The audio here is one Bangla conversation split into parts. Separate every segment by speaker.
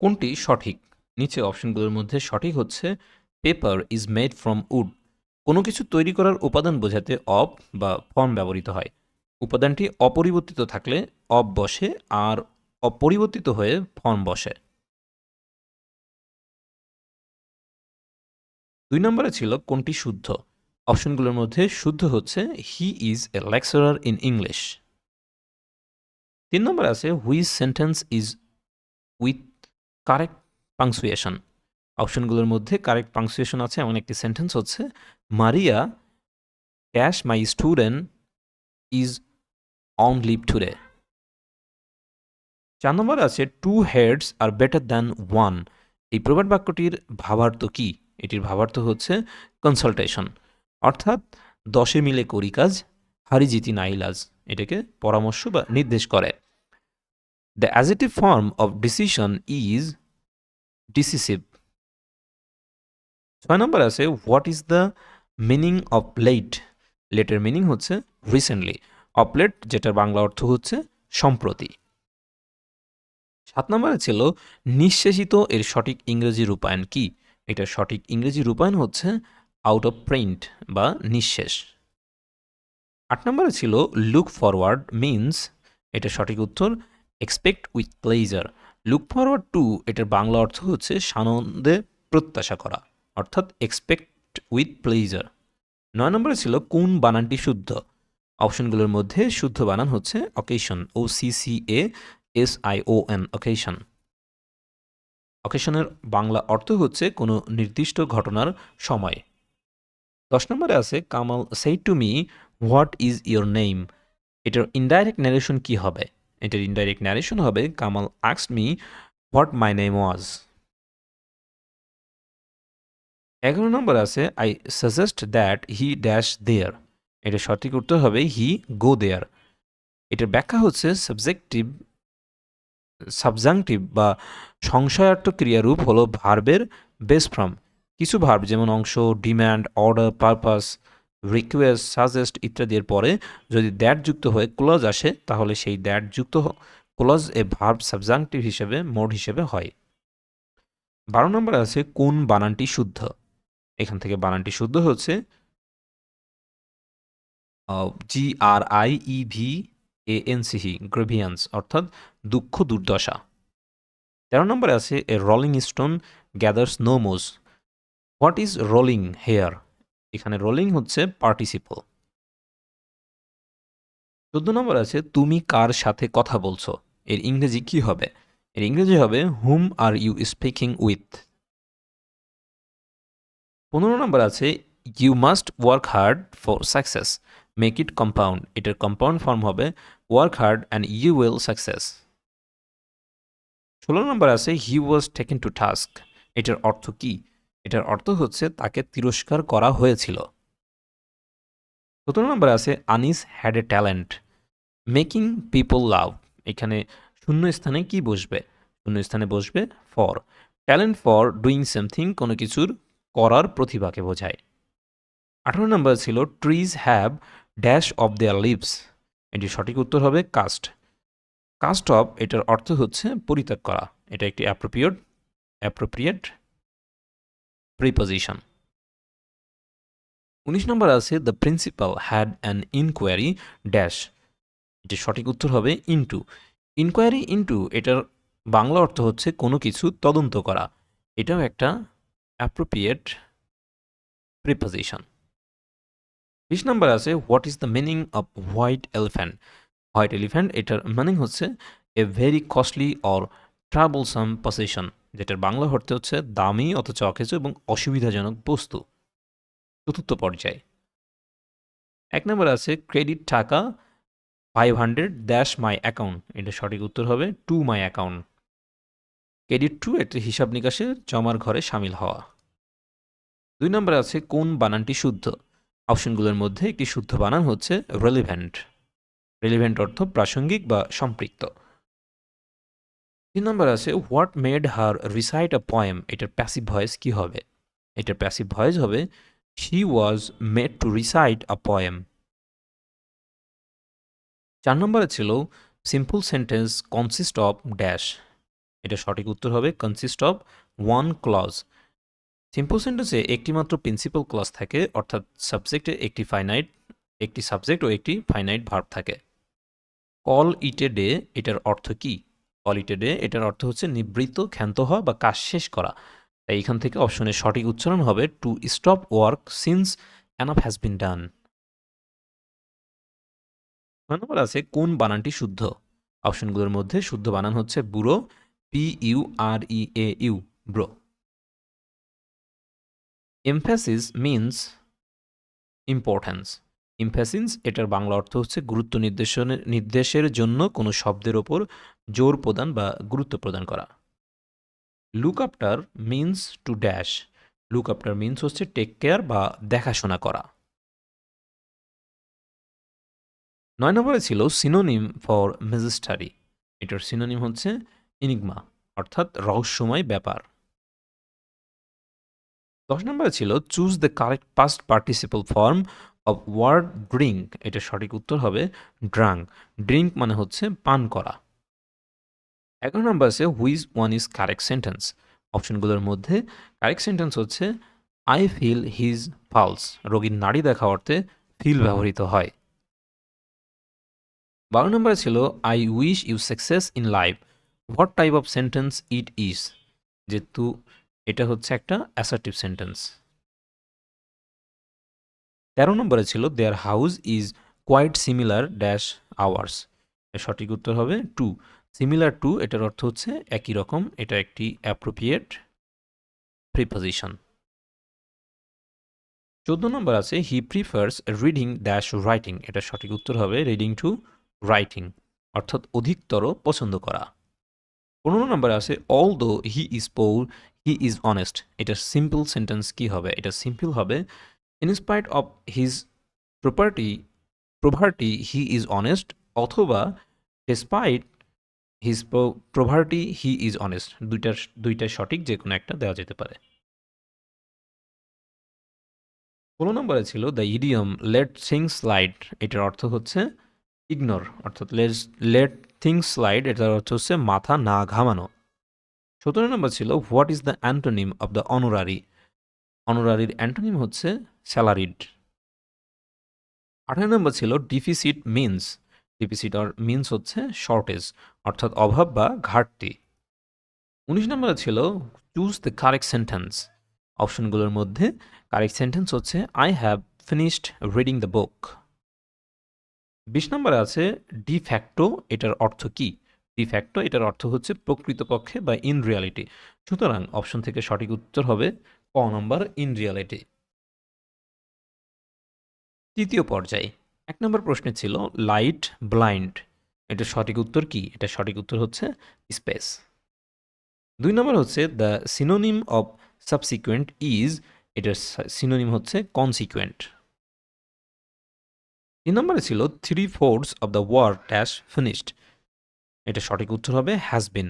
Speaker 1: কোনটি সঠিক? নিচে অপশনগুলোর মধ্যে সঠিক হচ্ছে paper is made from wood কোনো কিছু তৈরি করার উপাদান বোঝাতে অব বা ফর্ম ব্যবহৃত হয়। উপাদানটি অপরিবর্তিত থাকলে অব বসে আর অপরিবর্তিত হয়ে ফর্ম বসে। দুই নম্বরে ছিল কোনটি শুদ্ধ? অপশনগুলোর মধ্যে শুদ্ধ হচ্ছে he is a lecturer in English তিন নম্বর আছে which sentence is with correct punctuation অপশনগুলোর মধ্যে কারেক্ট পাংসুয়েশন আছে, এমন একটি সেন্টেন্স হচ্ছে, Maria dash my student is on leave today চার নম্বর আছে two heads are better than one এই প্রবাদ বাক্যটির ভাবার্থ কি? এটির ভাবার্থ হচ্ছে কনসালটেশন অর্থাৎ, দশে মিলে করি কাজ, হারি জিতি নাইলাজ এটাকে পরামর্শ বা নির্দেশ করে। The adjective form of decision is decisive ছয় নম্বর আছে what is the meaning of late later meaning হচ্ছে রিসেন্টলি অফ লেট যেটার বাংলা অর্থ হচ্ছে সম্প্রতি। সাত নম্বরে ছিল, নিঃশেষিত এর সঠিক ইংরেজি রূপায়ণ কি? এটার সঠিক ইংরেজি রূপায়ণ হচ্ছে আউট অফ প্রিন্ট বা নিঃশেষ। আট নম্বরে ছিল লুক ফরওয়ার্ড মিন্স এটা সঠিক উত্তর expect with pleasure look forward to এটার বাংলা অর্থ হচ্ছে সানন্দে প্রত্যাশা করা, অর্থাৎ এক্সপেক্ট উইথ প্লেজার নয় নম্বরে ছিল কোন বানানটি শুদ্ধ? অপশনগুলোর মধ্যে শুদ্ধ বানান হচ্ছে occasion O C C A S I O N occasion অকেশনের Bangla অর্থ হচ্ছে কোনো নির্দিষ্ট ঘটনার সময়। দশ নম্বরে আছে Kamal said to me what is your name এটার ইনডাইরেক্ট ন্যারেশন কি হবে? এটার ইনডাইরেক্ট ন্যারেশন হবে Kamal asks me what my name was এগারো নম্বর আছে I suggest that he dash there এটা সঠিক উত্তর হবে হি গো দেয়ার এটার ব্যাখ্যা হচ্ছে সাবজেক্টিভ সাবজাংটিভ বা সংশয়ার্থ ক্রিয়ারূপ হলো ভার্বের বেস ফ্রম কিছু ভার্ব যেমন অংশ demand order purpose request suggest ইত্যাদির পরে যদি দ্যাট যুক্ত হয়ে ক্লজ আসে, তাহলে সেই দ্যাট যুক্ত ক্লজ এ ভার্ব সাবজাংটিভ হিসেবে মোড হিসেবে হয়। বারো নম্বর আছে কোন বানানটি শুদ্ধ? এখান থেকে বানানটি শুদ্ধ হচ্ছে G R I E V A N C E grievance অর্থাৎ দুঃখ দুর্দশা। তেরো নম্বরে আছে a rolling stone gathers no moss what is rolling here এখানে রোলিং হচ্ছে পার্টিসিপল চোদ্দ নম্বর আছে, তুমি কার সাথে কথা বলছো? এর ইংরেজি কি হবে? এর ইংরেজি হবে whom are you speaking with পনেরো নম্বর আছে you must work hard for success make it compound এটার কম্পাউন্ড ফর্ম হবে work hard and you will success ষোলো নম্বর আছে he was taken to task এটার অর্থ কি? এটার অর্থ হচ্ছে তাকে তিরস্কার করা হয়েছিল। সতেরো নম্বর আছে, Anis had a talent making people love এখানে শূন্য স্থানে কি বসবে? শূন্য স্থানে বসবে for talent for doing something কোনো কিছুর করার প্রতিভাকে বোঝায়। আঠারো নম্বর ছিল trees have dash of their leaves এটি সঠিক উত্তর হবে কাস্ট কাস্ট অফ এটার অর্থ হচ্ছে পরিত্যাগ করা। এটা একটি অ্যাপ্রোপ্রিয়েট অ্যাপ্রোপ্রিয়েট প্রিপোজিশন উনিশ নম্বর আছে the principal had an inquiry dash এটি সঠিক উত্তর হবে ইনটু ইনকোয়ারি ইনটু এটার বাংলা অর্থ হচ্ছে কোনো কিছু তদন্ত করা। এটাও একটা অ্যাপ্রোপ্রিয়েট প্রিপোজিশন বিশ নম্বর আছে what is the meaning of white elephant white elephant এটার মিনিং হচ্ছে a very costly or troublesome position যেটার বাংলা অর্থে হচ্ছে দামি অথচ অকেজ এবং অসুবিধাজনক বস্তু। চতুর্থ পর্যায়ে। এক নম্বর আছে ক্রেডিট টাকা five hundred dash my account এটা সঠিক উত্তর হবে to my account credit to একটি হিসাব নিকাশে জমার ঘরে সামিল হওয়া। দুই নম্বরে আছে কোন বানানটি শুদ্ধ। অপশনগুলোর মধ্যে একটি শুদ্ধ বানান হচ্ছে রেলিভেন্ট রেলিভেন্ট অর্থ প্রাসঙ্গিক বা সম্পৃক্ত। তিন নম্বর আছে what made her recite a poem এটার প্যাসিভ ভয়েস কি হবে? এটার প্যাসিভ ভয়েস হবে she was made to recite a poem চার নম্বরে ছিল simple sentence consist of dash এটা সঠিক উত্তর হবে consist of one clause simple সেন্টেন্সে একটিমাত্র প্রিন্সিপাল ক্লজ থাকে, অর্থাৎ সাবজেক্টে একটি ফাইনাইট একটি সাবজেক্ট ও একটি ফাইনাইট ভার্ব থাকে। কল ইটে ডে এটার অর্থ কি? কল ইটে এটার অর্থ হচ্ছে নিবৃত্ত ক্ষান্ত হওয়া বা কাজ শেষ করা। তাই এখান থেকে অপশনের সঠিক উচ্চারণ হবে to stop work since enough has been done নম্বর আছে, কোন বানানটি শুদ্ধ? অপশনগুলোর মধ্যে শুদ্ধ বানান হচ্ছে bureau, P U R E A U, bureau. Emphasis means importance emphasis এটার বাংলা অর্থ হচ্ছে গুরুত্ব নির্দেশনের নির্দেশের জন্য কোনো শব্দের ওপর জোর প্রদান বা গুরুত্ব প্রদান করা। Look after means to dash look after means হচ্ছে টেক কেয়ার বা দেখাশোনা করা। নয় নম্বরে ছিল সিনোনিম ফর মেজিস্টারি এটার সিনোনিম হচ্ছে ইনিগমা অর্থাৎ রহস্যময় ব্যাপার। দশ নম্বরে ছিল choose the correct past participle form of word drink এটা সঠিক উত্তর হবে ড্রাঙ্ক ড্রিঙ্ক মানে হচ্ছে পান করা। এগারো নম্বর আছে which one is correct sentence অপশনগুলোর মধ্যে কারেক্ট সেন্টেন্স হচ্ছে আই ফিল হিজ পালস রোগীর নাড়ি দেখা অর্থে ফিল ব্যবহৃত হয়। বারো নম্বরে ছিল I wish you success in life what type of sentence it is যেহেতু এটা হচ্ছে একটা অ্যাসার্টিভ সেন্টেন্স তেরো নম্বরে ছিল their house is quite similar dash ours সঠিক উত্তর হবে টু সিমিলার টু এটার অর্থ হচ্ছে একই রকম, এটা একটি অ্যাপ্রোপ্রিয়েট প্রিপোজিশন চোদ্দ নম্বর আছে he prefers reading dash writing এটা সঠিক উত্তর হবে রিডিং টু রাইটিং অর্থাৎ অধিকতর পছন্দ করা। পনেরো নম্বর আছে although he is poor he is honest এটা সিম্পল সেন্টেন্স কি হবে? এটা সিম্পল হবে in spite of his property poverty he is honest অথবা despite his poverty he is honest দুইটার দুইটা সঠিক যে কোনো একটা দেওয়া যেতে পারে। ষোলো নম্বরে ছিল দ্য ইডিয়ম লেট সিং স্লাইড এটার অর্থ হচ্ছে ইগনোর অর্থাৎ লেট থিংস স্লাইড এটার অর্থ হচ্ছে মাথা না ঘামানো। সতেরো নম্বর ছিল what is the antonym of the honorary অনোরারির antonym হচ্ছে স্যালারিড আঠারো নম্বর ছিল deficit means deficit or means হচ্ছে শর্টেজ অর্থাৎ অভাব বা ঘাটতি। উনিশ নম্বরে ছিল চুজ দ্য কারেক্ট সেন্টেন্স অপশনগুলোর মধ্যে কারেক্ট সেন্টেন্স হচ্ছে I have finished reading the book বিশ নম্বরে আছে ডিফ্যাক্টো এটার অর্থ কি? ডিফ্যাক্টো এটার অর্থ হচ্ছে প্রকৃতপক্ষে বা ইন রিয়ালিটি সুতরাং অপশন থেকে সঠিক উত্তর হবে ক নম্বর ইন রিয়ালিটি তৃতীয় পর্যায়ে এক নম্বর প্রশ্নে ছিল লাইট ব্লাইন্ড এটা সঠিক উত্তর কি? এটা সঠিক উত্তর হচ্ছে স্পেস দুই নম্বর হচ্ছে the synonym of subsequent is এটার সিনোনিম হচ্ছে কনসিকুয়েন্ট তিন নম্বরে ছিল three fourths of the war dash finished এটা সঠিক উত্তর হবে হ্যাজ বিন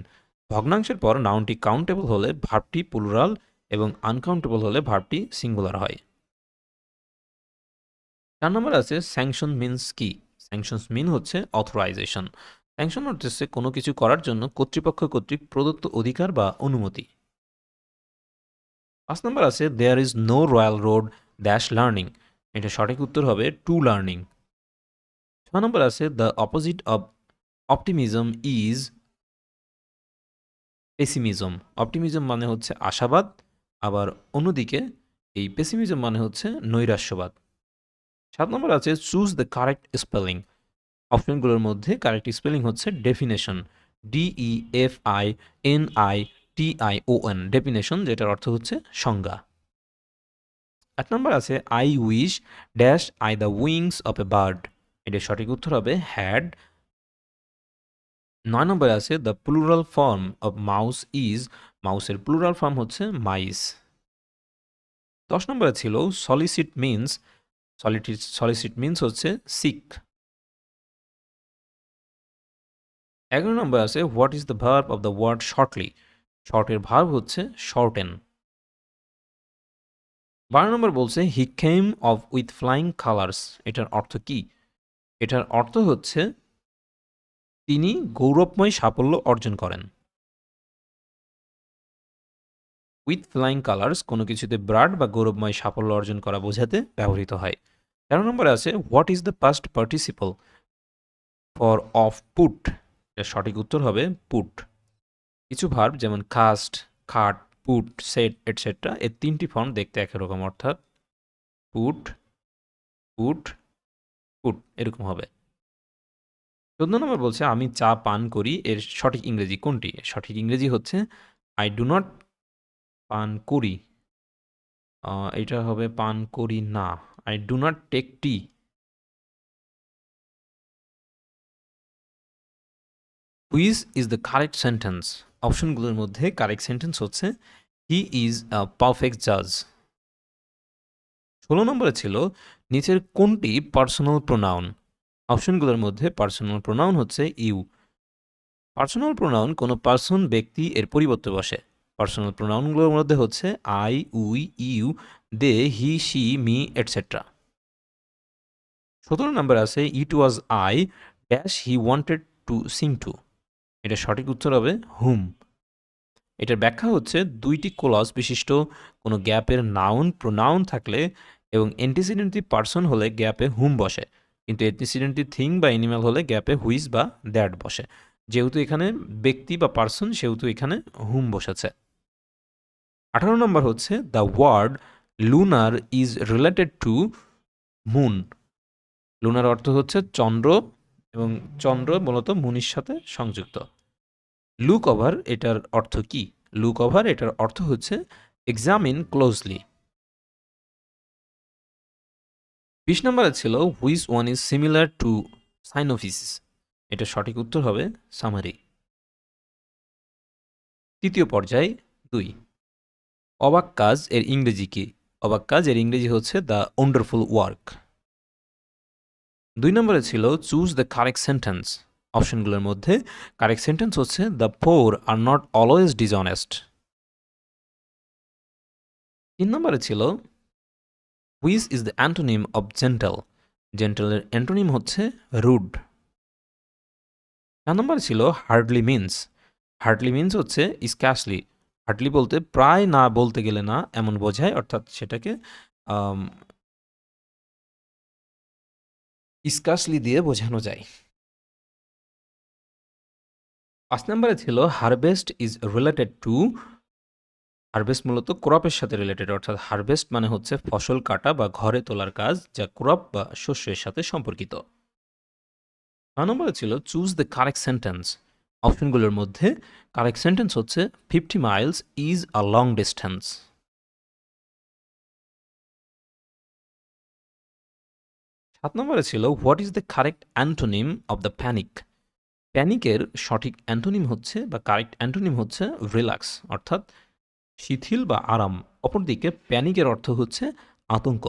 Speaker 1: ভগ্নাংশের পর নাউনটি কাউন্টেবল হলে ভার্বটি প্লুরাল এবং আনকাউন্টেবল হলে ভার্বটি সিঙ্গুলার হয়। চার নম্বর আছে স্যাংশন মিনস কি? স্যাংশনস মিন হচ্ছে অথরাইজেশন স্যাংশন হচ্ছে কোনো কিছু করার জন্য কর্তৃপক্ষ কর্তৃক প্রদত্ত অধিকার বা অনুমতি। পাঁচ নম্বর আছে there is no royal road dash learning এটা সঠিক উত্তর হবে টু লার্নিং ছ নম্বর আছে the opposite of optimism is pessimism optimism মানে হচ্ছে আশাবাদ, আবার অন্যদিকে এই পেসিমিজম মানে হচ্ছে নৈরাশ্যবাদ। সাত নম্বর আছে চুজ দ্য কারেক্ট স্পেলিং অপশনগুলোর মধ্যে কারেক্ট স্পেলিং হচ্ছে definition D E F I N I T I O N definition যেটার অর্থ হচ্ছে সংজ্ঞা। আট নম্বর আছে I wish dash I the wings of a bird এটার সঠিক উত্তর হবে হ্যাড নয় নম্বরে আছে the plural form of mouse is মাউসের প্লুরাল ফর্ম হচ্ছে মাইস দশ নম্বরে ছিল solicit means solicit solicit means হচ্ছে সিক এগারো নম্বর আছে what is the verb of the word shortly শর্টের verb হচ্ছে শর্টেন বারো নম্বর বলছে he came off with flying colours এটার অর্থ কি? এটার অর্থ হচ্ছে তিনি গৌরবময় সাফল্য অর্জন করেন। উইথ ফ্লাইং কালার্স কোনো কিছুতে ব্রাড বা গৌরবময় সাফল্য অর্জন করা বোঝাতে ব্যবহৃত হয়। তেরো নম্বরে আছে what is the past participle form of put এর সঠিক উত্তর হবে পুট কিছু ভার্ব যেমন কাস্ট খাট পুট সেট এটসেট্রা এর তিনটি ফর্ম দেখতে একই রকম, অর্থাৎ পুট পুট পুট এরকম হবে। চোদ্দ নম্বর বলছে, আমি চা পান করি, এর সঠিক ইংরেজি কোনটি? সঠিক ইংরেজি হচ্ছে আই ডু নট পান করি এটা হবে পান করি না। I do not take tea which is the correct sentence অপশনগুলোর মধ্যে কারেক্ট সেন্টেন্স হচ্ছে হি ইজ আ পারফেক্ট জাজ ষোলো নম্বরে ছিল, নিচের কোনটি পার্সোনাল প্রোনাউন অপশনগুলোর মধ্যে পার্সোনাল প্রোনাউন হচ্ছে ইউ পার্সোনাল প্রোনাউন কোনো পার্সন ব্যক্তি, এর পরিবর্তে বসে। পার্সোনাল প্রোনাউনগুলোর মধ্যে হচ্ছে I, we, you, they, he she me, etcetera. সতেরো নম্বর আছে, it was I dash he wanted to sing to. এটা সঠিক উত্তর হবে হুম। এটার ব্যাখ্যা হচ্ছে দুইটি কোলস বিশিষ্ট কোনো গ্যাপের নাউন, প্রোনাউন থাকলে এবং অ্যান্টিসিডেন্টটি পার্সন হলে গ্যাপে হুম বসে, কিন্তু অ্যান্টিসিডেন্টটি থিং বা অ্যানিম্যাল হলে গ্যাপে হুইজ বা দ্যাট বসে। যেহেতু এখানে ব্যক্তি বা পার্সন, সেহেতু এখানে হুম বসেছে। আঠারো নম্বর হচ্ছে the word lunar is related to moon lunar অর্থ হচ্ছে চন্দ্র এবং চন্দ্র মূলত মুনির সাথে সংযুক্ত। লুক ওভার এটার অর্থ কি? লুক ওভার এটার অর্থ হচ্ছে এক্সামিন ক্লোজলি বিশ নম্বরে ছিল which one is similar to synopsis এটা সঠিক উত্তর হবে সামারি তৃতীয় পর্যায়, দুই। অবাক কাজ এর ইংরেজি কি? অবাক কাজ এর ইংরেজি হচ্ছে দ্য ওয়ান্ডারফুল ওয়ার্ক দুই নম্বরে ছিল চুজ দ্য কারেক্ট সেন্টেন্স অপশনগুলোর মধ্যে কারেক্ট সেন্টেন্স হচ্ছে the poor are not always dishonest তিন নম্বরে ছিল which is the antonym of gentle জেন্টালের antonym হচ্ছে রুড চার নম্বরে ছিল হার্ডলি মিন্স হার্ডলি মিন্স হচ্ছে স্ক্যাশলি হার্ডলি বলতে, প্রায় না বলতে গেলে না, এমন বোঝায়, অর্থাৎ সেটাকে স্কাসলি দিয়ে বোঝানো যায়। পাঁচ নম্বরে ছিল harvest is related to harvest মূলত ক্রপের সাথে রিলেটেড অর্থাৎ হারভেস্ট মানে হচ্ছে ফসল কাটা বা ঘরে তোলার কাজ, যা ক্রপ বা শস্যের সাথে সম্পর্কিত। ছয় নম্বরে ছিল চুজ দ্য কারেক্ট সেন্টেন্স অপশনগুলোর মধ্যে কারেক্ট সেন্টেন্স হচ্ছে fifty miles is a long distance সাত নম্বরে ছিল what is the correct antonym of the panic প্যানিকের সঠিক অ্যান্টোনিম হচ্ছে বা কারেক্ট অ্যান্টোনিম হচ্ছে, রিল্যাক্স অর্থাৎ শিথিল বা আরাম। অপরদিকে প্যানিকের অর্থ হচ্ছে, আতঙ্ক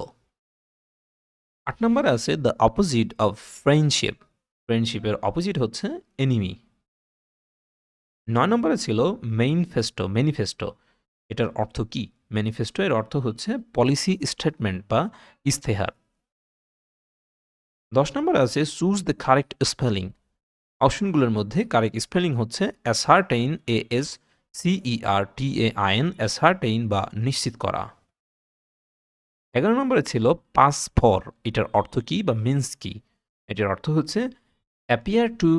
Speaker 1: আট নম্বরে আছে দ্য অপোজিট অফ ফ্রেন্ডশিপ ফ্রেন্ডশিপের অপোজিট হচ্ছে এনিমি নয় নম্বরে ছিল মেইনফেস্টো ম্যানিফেস্টো এটার অর্থ কি? ম্যানিফেস্টো এর অর্থ হচ্ছে পলিসি স্টেটমেন্ট বা ইস্তেহার দশ নম্বরে আছে চুজ দ্য কারেক্ট স্পেলিং অপশনগুলোর মধ্যে কারেক্ট স্পেলিং হচ্ছে ascertain A S সিইআর T A in ascertain বা নিশ্চিত করা। এগারো নম্বরে ছিল পাস ফর এটার অর্থ কি বা মিন্স কি? এটার অর্থ হচ্ছে অ্যাপিয়ার টু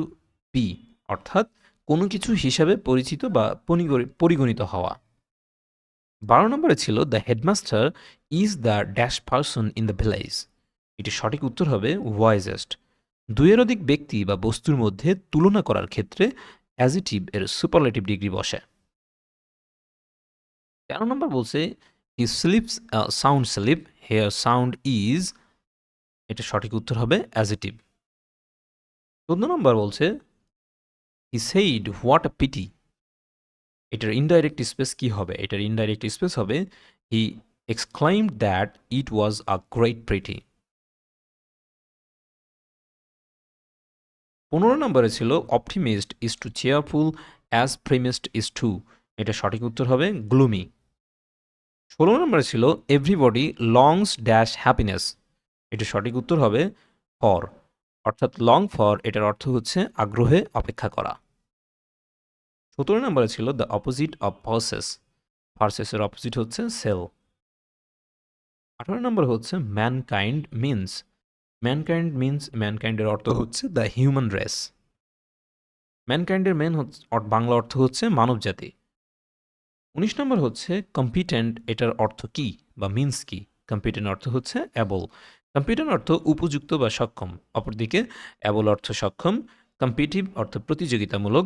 Speaker 1: বি অর্থাৎ কোনো কিছু হিসাবে পরিচিত বা পরিগণিত হওয়া। বারো নম্বরে ছিল the headmaster is the dash person in the village এটি সঠিক উত্তর হবে ওয়াইজেস্ট দুইয়ের অধিক ব্যক্তি বা বস্তুর মধ্যে তুলনা করার ক্ষেত্রে অ্যাজিটিভ এর সুপারলেটিভ ডিগ্রি বসে। তেরো নম্বর বলছে he sleeps sound sleep here sound is এটা সঠিক উত্তর হবে অ্যাজিটিভ চোদ্দ নম্বর বলছে he said what a pity এটার ইনডাইরেক্ট স্পেস কি হবে? এটার ইনডাইরেক্ট স্পেস হবে he exclaimed that it was a great pity পনেরো নম্বরে ছিল optimist is to cheerful as pessimist is to এটা সঠিক উত্তর হবে গ্লুমি ষোলো নম্বরে ছিল এভরিবডি লংস ড্যাশ হ্যাপিনেস এটা সঠিক উত্তর হবে ফর অর্থাৎ লং ফর এটার অর্থ হচ্ছে আগ্রহে অপেক্ষা করা। সতেরো নম্বরে ছিল দ্য অপোজিট অফ পসেস ভার্সেসের অপোজিট হচ্ছে সেল আঠারো নম্বর হচ্ছে ম্যানকাইন্ড মিনস ম্যানকাইন্ড মিনস ম্যানকাইন্ডের অর্থ হচ্ছে দ্য হিউম্যান রেস ম্যানকাইন্ডের মেন বাংলা অর্থ হচ্ছে মানবজাতি উনিশ নম্বর হচ্ছে কম্পিটেন্ট এটার অর্থ কি বা মিনস কি? কম্পিটেন্ট অর্থ হচ্ছে অ্যাবল কম্পিটেন্ট অর্থ উপযুক্ত বা সক্ষম। অপরদিকে অ্যাবল অর্থ সক্ষম। কম্পিটিভ অর্থ প্রতিযোগিতামূলক।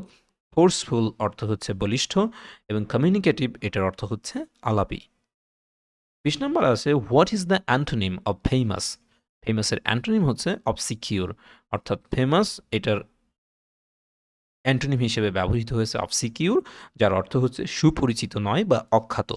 Speaker 1: ফোর্সফুল অর্থ হচ্ছে বলিষ্ঠ। এবং কমিউনিকেটিভ এটার অর্থ হচ্ছে আলাপি। বিশ নম্বর আছে what is the antonym of famous ফেমাসের antonym হচ্ছে অবসিকিউর অর্থাৎ ফেমাস এটার অ্যান্টোনিম হিসেবে ব্যবহৃত হয়েছে অবসিকিউর যার অর্থ হচ্ছে সুপরিচিত নয় বা অখ্যাত।